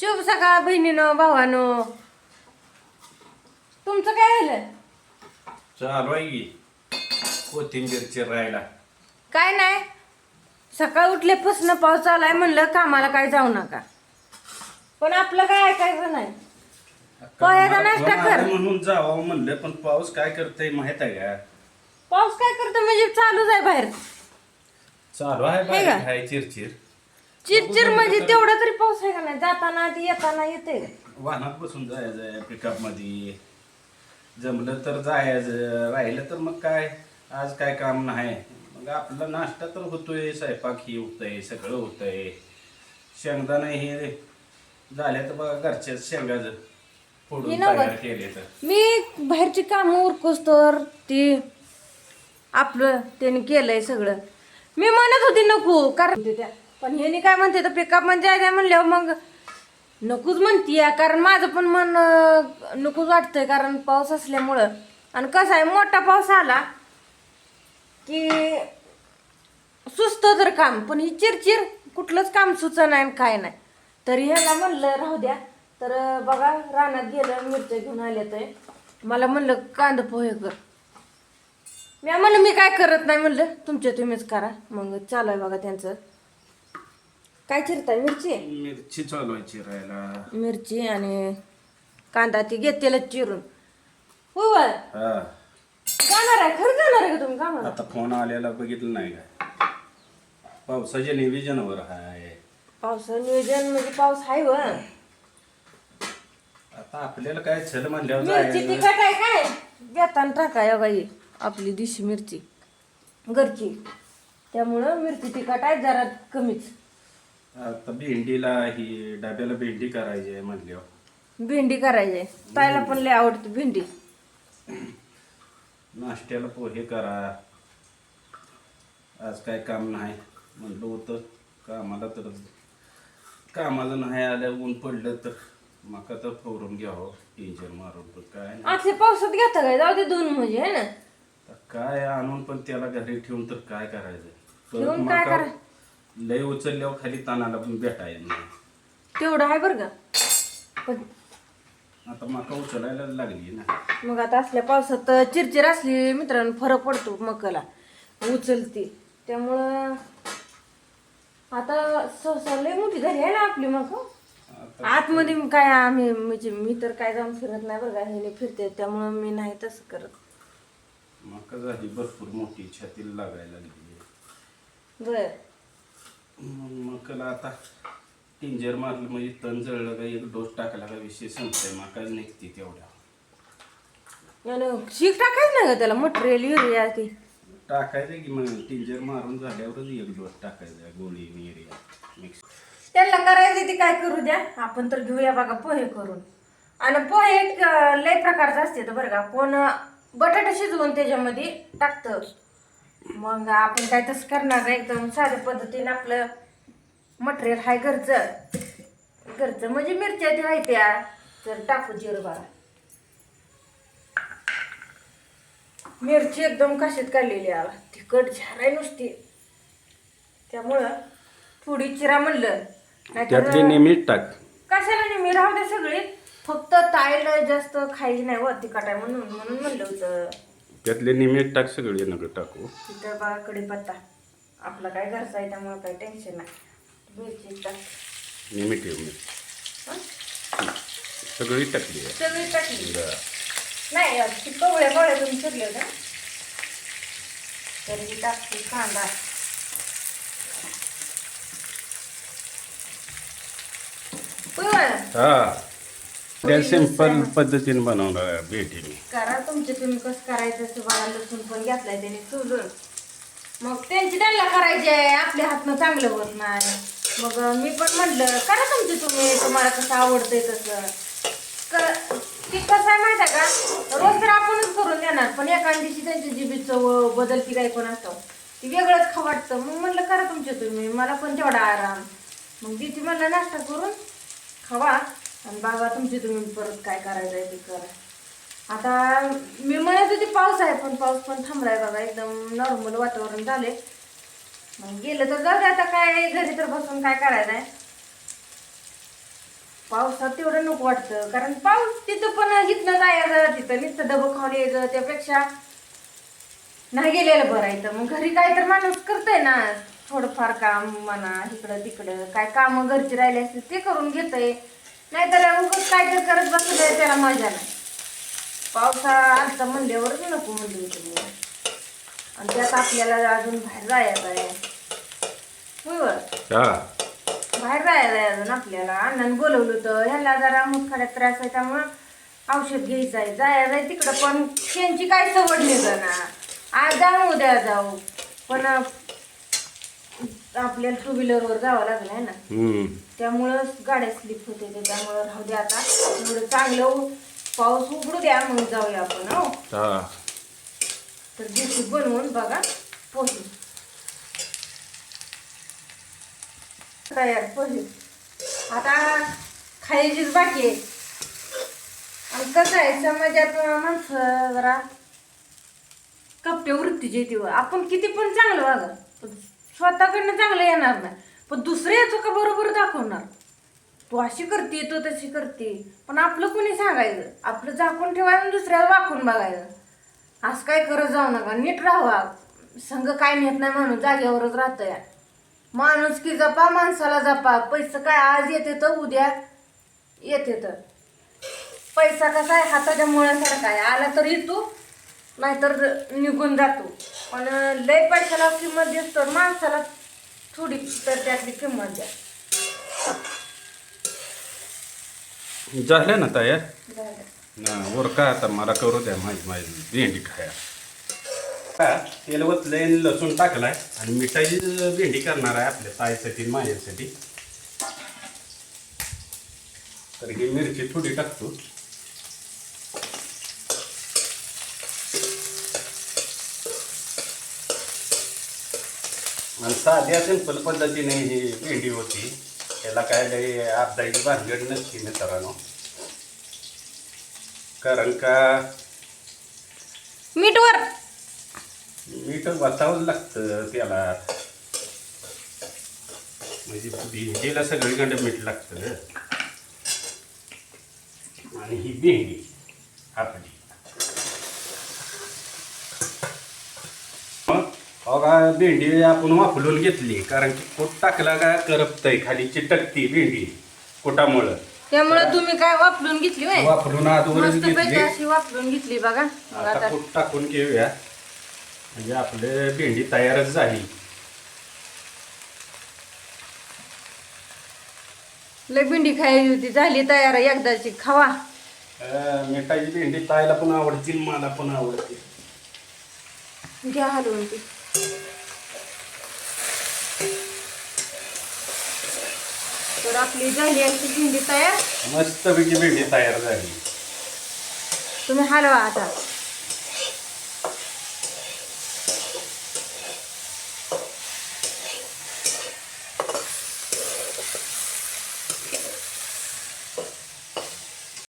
शुभ सकाळ बहिणीनं भावानं. तुमचं काय झालं? चालू आहे की कोथिंबीरची राहायला काय नाही. सकाळ उठल्यापासून पाऊस आलाय म्हणलं कामाला काय जाऊ नका. पण आपलं काय ऐकायचं नाही. पोह्याचा नाश्ता कर. म्हणून जावं म्हणलं पण पाऊस काय करतय माहीत आहे का? पाऊस काय करतो म्हणजे चालूच आहे बाहेर. चालू आहे हे? आहे चिरचिर. चिरचिर म्हणजे तेवढा तरी पाऊस आहे का नाही? जाताना ती येताना येते वाहनात बसून जायचं पिकअपमध्ये जमलं तर जायचं राहिलं तर मग काय? आज काय काम नाही. मग आपला नाश्ता तर होतोय स्वयंपाक ही होतंय सगळं होतंय. शेंगदाणा हे झाल्या तर बघा घरच्या शेंगाचं फोडून. तयार केले तर. मी बाहेरची कामं उरकोस तर ती आपलं त्याने केलंय सगळं. मी म्हणत होती नको कारण पण ह्यानी काय म्हणते तर पिकअप म्हणजे आहे म्हणल्यावर मग नकोच म्हणतीय कारण माझं पण मन नकोच वाटतंय कारण पाऊस असल्यामुळं. आणि कसं आहे मोठा पाऊस आला की सुस्त तर काम पण ही चिरचिर कुठलंच काम सुच नाही आणि काय नाही. तरी ह्याला म्हणलं राहू द्या. तर बघा रानात गेलं मिरच्या घेऊन आले तर मला म्हणलं कांद पोहे कर. मी म्हणलं मी काय करत नाही? म्हणलं तुमच्या तुम्हीच करा. मग चालू आहे बघा त्यांचं. काय चिरताय? मिरची? मिरची चालू आहे चिरायला मिरची आणि कांदा ती घेतेल चिरून. हो. हा. जाणार आहे खरं जाणार आहे का तुम्ही कामाला? आता फोन आलेला बघितलं नाही का? पावसाच्या निविजनावर आहे. पावसा नियोजन म्हणजे पाऊस आहे व. आता आपल्याला काय छल म्हणल्यावर मिरची. तिखट आहे काय? घेताना टाकाय बाई आपली दिशी मिरची. घरची. त्यामुळं मिरची तिखट आहे जरा कमीच. आता भेंडीला ही डब्याला भेंडी करायची आहे म्हणल्यावर भेंडी करायची. ताईला पण लय आवडते भेंडी नाश्त्याला पोहे करा आज काय काम नाही म्हणलं होतं कामाला तर कामाला नाही आलं ऊन पडलं तर मका तर फोडून घ्यावं टेन्शन मारून पण काय नाही. पावसात घेता काय जाऊ दे दोन म्हणजे है ना आता काय आणून पण त्याला घरी ठेवून तर काय करायचं परत ठेवून काय मका करा? लय उचलल्यावर खाली तानाला पण भेटायला नाही. तेवढं आहे बरं का? पण आता मका उचलायला लागली ना. मग आता असल्या पावसात चिरचिर असली मित्रांनो फरक पडतो मकाला. उचलते. त्यामुळं आता सहसा लय मोठी झाली आहे ना आपली मग आता आतमध्ये काय आम्ही म्हणजे मी तर काय जाऊन फिरत नाही बरं का ह्याने फिरते त्यामुळं मी नाही तसं करत. मका झाली भरपूर मोठी छातीला लागायला लागली बर. मकाला आता टिंजर मारलं म्हणजे तण जळलं का एक डोस टाकला का विषय संपतोय मकाच निघते तेवढ्या. आणि शीक टाकायचं नाही का त्याला? मटेरियल युरिया ती. टाकायचं की मग टिंजर मारून झाल्यावरच एक डोस टाकायचा गोळी मिरिया मिक्स त्यांना करायचं ते काय करू द्या? आपण तर घेऊया बघा पोहे करून. आणि पोहे एक, अं, लय प्रकारचे असते बरं का. कोण बटाटा शिजवून त्याच्यामध्ये टाकतं. मग आपण काय तसं करणार नाही एकदम साध्या पद्धतीने आपलं मटेरियल हाय घरचं. घरचं म्हणजे मिरच्या ते आहे त्या तर टाकू जिरं मिरची एकदम कशीत काढलेली आहे. तिखट झाराय नुसती. त्यामुळं थोडी चिरा म्हणलं. नाहीतर- निमित टाक. कशाला नाही मी राहू दे सगळे. फक्त ताईला जास्त खायची नाही व तिखट आहे म्हणून म्हणून म्हणलं होतं. त्यातले निमित टाक सगळे नका टाकू तिथं बघा कढीपत्ता आपला काय घरचा आहे त्यामुळे काही टेन्शन नाही मिरची टाक निमित ठेव मी हं? सगळी टाकली आहे. सगळी टाकली बरं. नाही ती कवळ्या कवळ्या तुम्ही चिरले होत्या तर ही टाकते कांदा होय बा. हा त्या सिंपल पद्धतीने बनवणार. भेटी मी करा तुमचे तुम्ही कसं करायचं असं बघा लसूण पण घेतलाय त्याने चुलून मग त्यांची त्यांना करायचे आहे आपल्या हातनं चांगलं होत नाही. मग मी पण म्हटलं करा तुमचे तुम्ही तुम्हाला कसं आवडतंय तसं. क- ती कसं आहे माहिती आहे का? रोज तर आपणच करून देणार पण एका दिवशी त्यांची जीबी चव बदलती काही पण असतं ती वेगळंच खा वाटतं. मग म्हटलं करा तुमचे तुम्ही मला पण तेवढा आराम. मग तिथे म्हणलं नाश्ता करून खावा. आणि बाबा तुमची तुम्ही परत काय करायचं आहे ते करा. आता मी म्हणत होती पाऊस आहे पण पाऊस पण थांबलाय बघा एकदम नॉर्मल वातावरण झाले मग गेलं तर जाऊ दे आता काय घरी तर बसून काय करायचं आहे? पावसात तेवढं नको वाटतं कारण पाऊस तिथं पण इथनं जायचं तिथं नुसतं डबं खाऊन यायचं त्यापेक्षा नाही गेलेलं बरं आहे तर मग घरी काय तर माणूस करतंय ना थोडंफार काम म्हणा इकडं तिकडं काय कामं घरची राहिली असतील ते करून घेतंय. नाहीतर उगाच काय तर करत बसलं त्याला मजा नाही पावसाळा आलता म्हणल्यावरच नको म्हणले होते मी आणि त्यात आपल्याला अजून बाहेर जायचं आहे. होय. हा. बाहेर जायला आहे अजून आपल्याला. अण्णाने बोलवलं होतं ह्याला जरा मुतखड्यात त्रास आहे त्यामुळं औषध घ्यायचं आहे. जायचं आहे तिकडं पण त्यांची काय सवड निघना आज जाऊ उद्या जाऊ. पण आपल्याला टू व्हीलरवर जावं लागलं आहे ना. हम्म. त्यामुळं गाड्या स्लिप होते ते. त्यामुळं राहू द्या आता. एवढं चांगलं पाऊस उघडू द्या मग जाऊया आपण हो. हा. तर दिवशी बनवून बघा पोहे. तयार पोहे. आता खायचीच बाकी आहे. आणि कसं आहे समाजात माणसं जरा कपटे वृत्तीचे येते आपण किती पण चांगलं वागा पण स्वतःकडनं चांगलं येणार नाही. पण दुसरे का बरोबर दाखवणार? तू अशी करते तू तशी करते. पण आपलं कोणी सांगायचं? आपलं झाकून ठेवायचं आणि दुसऱ्याला वाकून बघायचं. असं काय करत जाऊ नका. नीट राहा संघ काय नेत नाही म्हणून जागेवरच राहतं या माणूस की जपा माणसाला जपा. पैसे काय आज येते तर उद्या येते तर. पैसा कसा आहे? हाताच्या मुळासारखा आहे. आला तर येतो नाहीतर निघून जातो पण लय पैशाला किंमत दिसतो तर माणसाला थोडी तर त्यातली किंमत द्या. झालं ना तयार. ना वर का आता मला करू द्या माझी माझी भेंडी खाया. का तेल वतलंय लसूण टाकलाय आणि मिठाची भेंडी करणार आहे आपल्या ताईसाठी माझ्यासाठी तर ही मिरची थोडी टाकतो. आणि साध्या सिंपल पद्धतीने ही भेंडी होती. त्याला काय लई अर्धाची भानगड नसते मित्रांनो. कारण का? मीठवर. मीठ वाचावं लागतं त्याला. म्हणजे भेंडीला सगळीकडे मीठ लागतं आणि ही भेंडी आपली. बघा भेंडी आपण वापरून घेतली कारण की कोट टाकला का करपतय खाली चिटकती भेंडी कोटामुळं. त्यामुळे तुम्ही काय वापरून घेतली होय? वापरून घेतली. अशी वापरून घेतली बघा. मग आता आता कूट टाकून घेऊया. म्हणजे आपले भेंडी तयारच झाली. लय भेंडी खायची होती झाली तयार एकदाची खावा. अं, मिठाची भेंडी ताईला पण आवडते आणि मला पण आवडते. घ्या हलवून ती. तर आपली झाली अशी भेंडी तयार. मस्तपैकी भेंडी तयार झाली. तुम्ही हलवा आता.